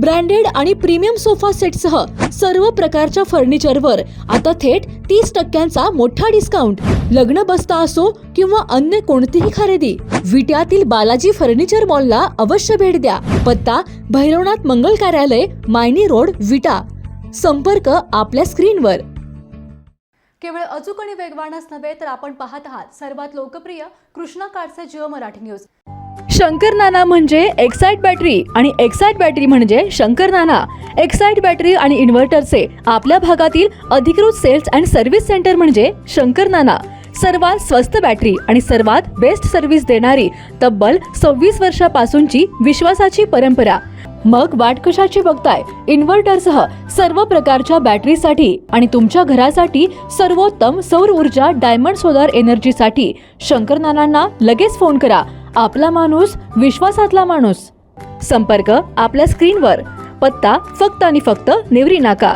Branded आणि premium sofa सेटसह सर्व प्रकारच्या फर्निचरवर आता थेट तीस टक्क्यांचा मोठा डिस्काउंट लग्न बसता असो किंवा अन्य कोणतीही खरेदी विट्यातील बालाजी फर्निचर मॉलला अवश्य भेट द्या. पत्ता भैरवनाथ मंगल कार्यालय मायनी रोड विटा. संपर्क आपल्या स्क्रीनवर. केवळ अचूक आणि वेगवानच नव्हे तर आपण पाहत आहात सर्वात लोकप्रिय कृष्णा काडचे जिओ मराठी न्यूज शंकर नाना म्हणजे एक्साईट बॅटरी आणि एक्साइट बॅटरी म्हणजे शंकर नाना. एक्साईट बॅटरी आणि इन्व्हर्टरचे आपल्या भागातील अधिकृत सेल्स अँड सर्व्हिस सेंटर म्हणजे शंकर नाना. सर्वात स्वस्त बॅटरी आणि सर्वात बेस्ट सर्व्हिस देणारी तब्बल सव्वीस वर्षापासूनची विश्वासाची परंपरा. मग वाट कशाची बघताय? इन्व्हर्टरसह सर्व प्रकारच्या बॅटरीसाठी आणि तुमच्या घरासाठी सर्वोत्तम सौर ऊर्जा डायमंड सोलार एनर्जीसाठी शंकर नानांना लगेच फोन करा. आपला माणूस विश्वासातला माणूस. संपर्क आपल्या स्क्रीनवर. पत्ता फक्त आणि फक्त नेवरी नाका.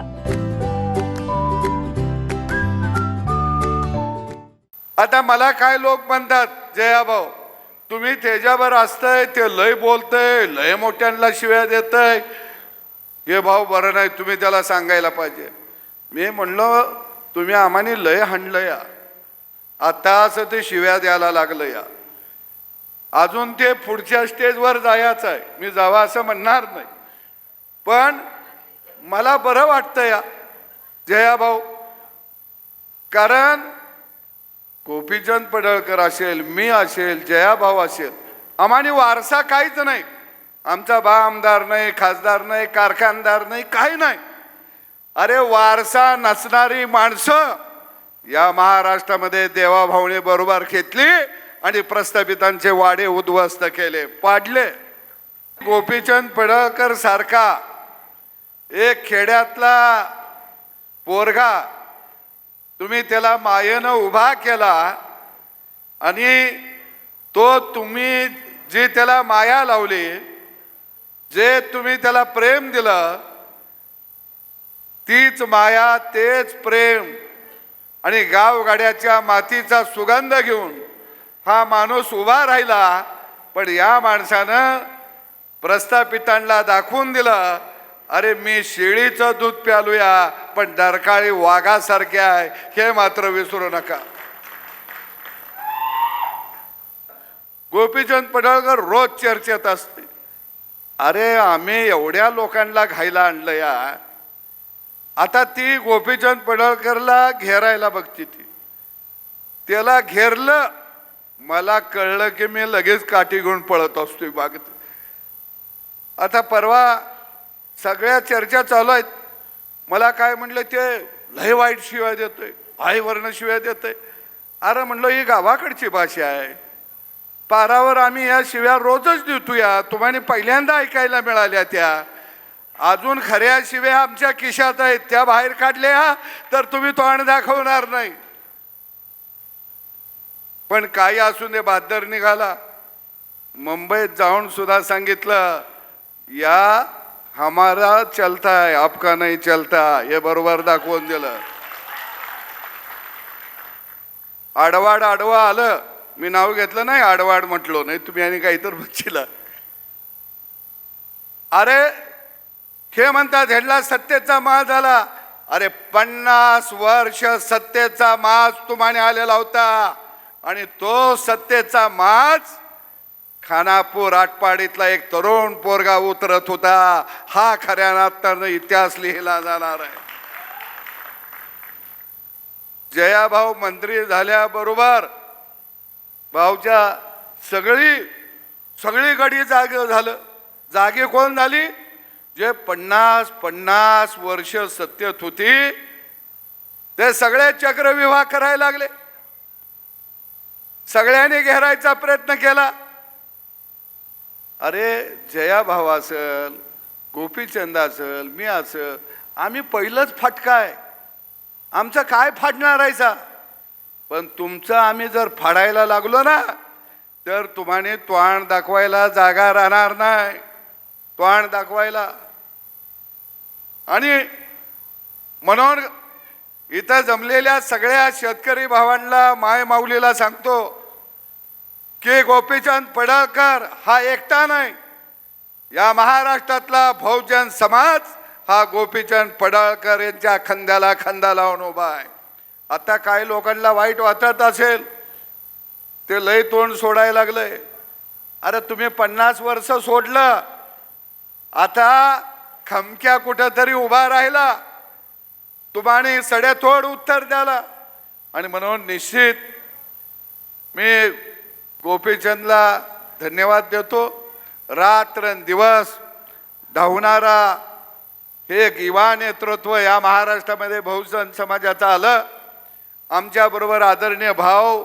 आता मला काय लोक म्हणतात? जयाभाऊ तुम्ही त्याच्यावर असतंय ते लय बोलतंय लय मोठ्यांना शिव्या देतय. हे भाऊ बरं नाही तुम्ही त्याला सांगायला पाहिजे. मी म्हणलं तुम्ही आम्हाने लय हाणलं या. आता असं ते शिव्या द्यायला लागलं या. अजून ते पुढच्या स्टेजवर जायचं आहे. मी जावा असं म्हणणार नाही. पण मला बरं वाटतं या. जयाभाऊ कारण गोपीचंद पडळकर असेल मी असेल जयाभाऊ असेल आम्हाने वारसा काहीच नाही. आमचा बा आमदार नाही खासदार नाही कारखानदार नाही काही नाही. अरे वारसा नसणारी माणसं या महाराष्ट्रामध्ये देवाभाऊने बरोबर घेतली आणि प्रस्थापितांचे वाडे उद्ध्वस्त केले. पाडले. गोपीचंद पडळकर सारखा एक खेड्यातला पोरगा. तुम्ही त्याला मायेनं उभा केला आणि तो तुम्ही जी त्याला माया लावली जे तुम्ही त्याला प्रेम दिलं तीच माया तेच प्रेम आणि गावगाड्याच्या मातीचा सुगंध घेऊन हा माणूस उभा राहिला पण या माणसानं प्रस्थापितांना दाखवून दिलं अरे मी शेळीचं दूध प्यालूया पण डरकाळी वाघासारखे आहे हे मात्र विसरू नका. गोपीचंद पडळकर रोज चर्चेत असते. अरे आम्ही एवढ्या लोकांना घायला आणलं या आता ती गोपीचंद पडळकरला घेरायला बघती ती. त्याला घेरलं मला कळलं की मी लगेच काठी घेऊन पळत असतोय बागेत. आता परवा सगळ्या चर्चा चालू आहेत. मला काय म्हणलं ते लय वाईट शिवाय देतोय आईवरनं शिवाय देतोय. अरे म्हणलं ही गावाकडची भाषा आहे. पारावर आम्ही या शिव्या रोजच देतो या तुम्हाला पहिल्यांदा ऐकायला मिळाल्या त्या. अजून खऱ्या शिव्या आमच्या खिशात आहेत. त्या बाहेर काढल्या तर तुम्ही तोंड दाखवणार नाही. पण काही असू दे बहादर निघाला. मुंबईत जाऊन सुद्धा सांगितलं या हमारा चलता है आपका नाही चलता. हे बरोबर दाखवून दिलं. आडवाड आडवा आलं. मी नाव घेतलं नाही आडवाड म्हटलो. नाही तुम्ही आणि काहीतर बच्चीला अरे हे म्हणतात हेडला सत्तेचा माळ झाला. अरे पन्नास वर्ष सत्तेचा माज तुम्हाने आलेला होता. आणि तो सत्तेचा माज खानापूर आटपाडीतला एक तरुण पोरगा उतरत होता. हा खऱ्या नात्यानं इतिहास लिहिला जाणार आहे. जयाभाऊ मंत्री झाल्याबरोबर भाऊच्या सगळी सगळी गडी जाग झालं. जागे कोण झाली? जे पन्नास पन्नास वर्ष सत्तेत होती ते सगळे चक्रविवाह करायला लागले. सगळ्यांनी घेरायचा प्रयत्न केला. अरे जया भाऊ असेल गोपीचंद असेल मी असेल आम्ही पहिलंच फाटकाय. आमचं काय फाडणार आहे पण तुमचं आम्ही जर फाडायला लागलो ना तर तुम्हाने त्वाण दाखवायला जागा राहणार नाही. त्वाण दाखवायला. आणि म्हणून इथं जमलेल्या सगळ्या शेतकरी भावांना माय माऊलीला सांगतो की गोपीचंद पडळकर हा एकटा नाही. या महाराष्ट्रातला बहुजन समाज हा गोपीचंद पडळकर यांच्या खांद्याला खांदा लावून उभा आहे. आता काही लोकांना वाईट वाटत असेल ते लय तोंड सोडायला लागलंय अरे तुम्ही पन्नास वर्ष सोडलं आता खमक्या कुठंतरी उभा राहिला. तुम्हाला सड्यातोड उत्तर द्याला. आणि म्हणून निश्चित मी गोपीचंदला धन्यवाद देतो. रात्र दिवस धावणारा हे एक युवा नेतृत्व या महाराष्ट्रामध्ये बहुजन समाजाचं आलं. आमच्याबरोबर आदरणीय भाव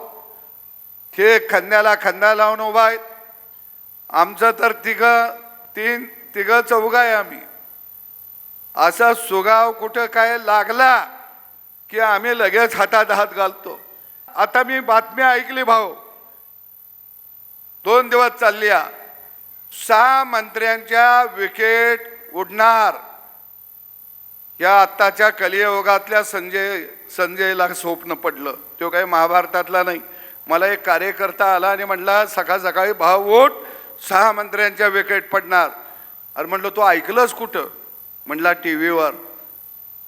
हे खांद्याला खांदा लावून उभा आहेत. आमचं तर तिघं तीन तिघं चौघं आहे आम्ही. असा सुगाव कुठं काय लागला की आम्ही लगेच हातात हात घालतो. आता मी बातमी ऐकली भाऊ. दोन दिवस चालली सहा मंत्र्यांच्या विकेट उडणार. या आत्ताच्या कलियुगातल्या संजय संजयला स्वप्न पडलं. तो काही महाभारतातला नाही. मला एक कार्यकर्ता आला आणि म्हणला सकाळ सकाळी भाव उठ सहा मंत्र्यांच्या विकेट पडणार. अरे म्हणलं तू ऐकलंच कुठं? म्हणला टी व्हीवर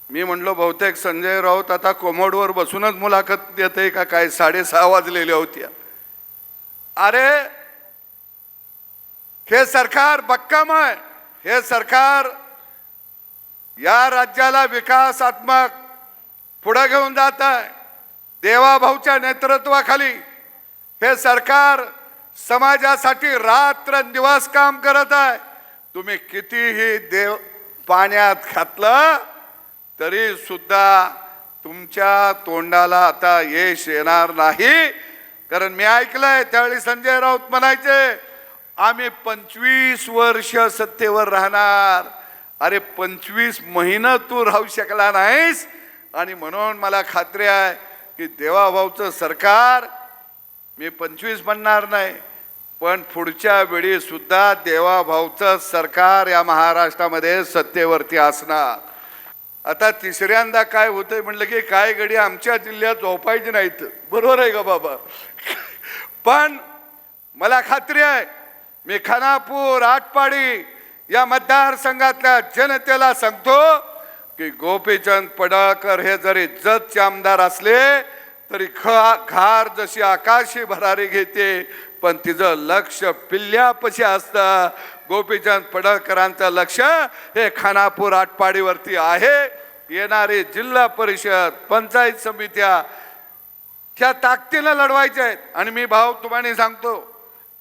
मी म्हणलो बहुतेक संजय राऊत आता कोमोडवर बसूनच मुलाखत देते का? काय साडेसहा वाजलेल्या होत्या. अरे हे सरकार बक्कम आहे हे सरकार या राज्याला विकासात्मक पुढे घेऊन जात आहे देवाभाऊच्या नेतृत्वाखाली हे सरकार समाजासाठी रात्रंदिवस काम करत आहे. तुम्ही कितीही देव पाण्यात घातलं तरी सुद्धा तुमच्या तोंडाला आता यश येणार नाही. कारण मी ऐकलंय त्यावेळी संजय राऊत म्हणायचे आम्ही पंचवीस वर्ष सत्तेवर राहणार. अरे पंचवीस महिनं तू राहू शकला नाहीस. आणि म्हणून मला खात्री आहे की देवाभाऊचं सरकार मी पंचवीस म्हणणार नाही. पण पुढच्या वेळी सुद्धा देवाभाऊचं सरकार या महाराष्ट्रामध्ये सत्तेवरती असणार. आता तिसऱ्यांदा काय होतंय म्हणलं की काय गडी आमच्या जिल्ह्यात झोपायची नाहीत. बरोबर आहे का बाबा? पण मला खात्री आहे मी खानापूर आटपाडी या मतदारसंघातल्या जनतेला सांगतो की गोपीचंद पडळकर हे जरी जतचे आमदार असले तरी खा खार जशी आकाशी भरारी घेते पण तिचं लक्ष पिल्ल्यापशी असतं. गोपीचंद पडळकरांचं लक्ष हे खानापूर आटपाडीवरती आहे. येणारे जिल्हा परिषद पंचायत समित्या ह्या ताकदीनं लढवायच्या आहेत. आणि मी भाऊ तुम्हाला सांगतो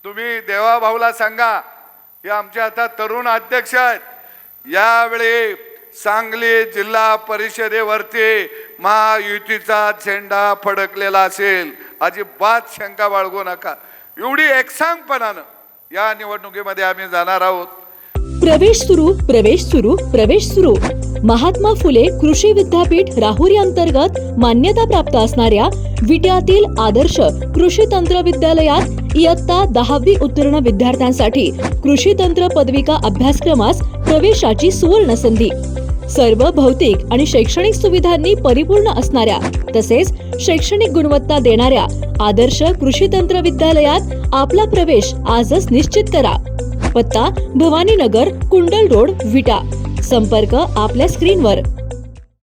तुम्ही देवा भाऊला सांगा हे आमच्या आता तरुण अध्यक्ष आहेत. यावेळी सांगली जिल्हा परिषदेवरती महायुतीचा झेंडा फडकलेला असेल अजिबात शंका बाळगू नका. एवढी एकसांगपणानं या निवडणुकीमध्ये आम्ही जाणार आहोत. प्रवेश सुरू प्रवेश सुरू प्रवेश सुरू. महात्मा फुले कृषी विद्यापीठ राहुरी अंतर्गत मान्यता प्राप्त असणाऱ्या विट्यातील आदर्श कृषी तंत्र विद्यालयात इयत्ता दहावी उत्तीर्ण विद्यार्थ्यांसाठी कृषी तंत्र पदविका अभ्यासक्रमास प्रवेशाची सुवर्ण संधी. सर्व भौतिक आणि शैक्षणिक सुविधांनी परिपूर्ण असणाऱ्या तसेच शैक्षणिक गुणवत्ता देणाऱ्या आदर्श कृषी तंत्र विद्यालयात आपला प्रवेश आजच निश्चित करा. पत्ता भवानीनगर कुंडल रोड विटा. संपर्क आपल्या स्क्रीनवर.